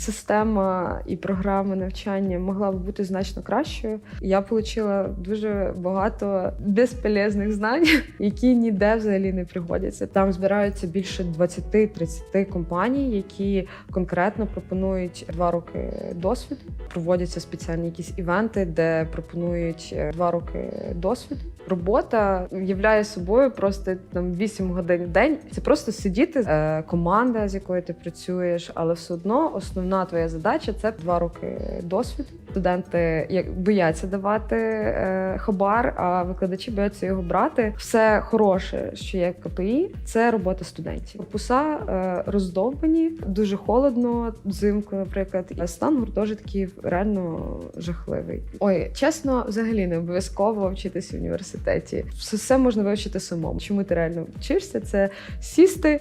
система і програма навчання могла б бути значно кращою. Я отримала дуже багато безполезних знань, які ніде взагалі не пригодяться. Там збираються більше 20-30 компаній, які конкретно пропонують два роки досвіду. Проводяться спеціальні якісь івенти, де пропонують е, два роки досвіду. Робота являє собою просто там 8 годин в день. Це просто сидіти, е, команда, з якою ти працюєш, але все одно основна твоя задача це два роки досвіду. Студенти як бояться давати е, хабар, а викладачі бояться його брати. Все хороше, що є в КПІ, це робота студентів. Корпуса е, роздовбані, дуже холодно, взимку, наприклад. Стан гуртожитків реально жахливий. Ой, чесно, взагалі не обов'язково вчитися в університеті. Все, все можна вивчити самому. Чому ти реально вчишся? Це сісти,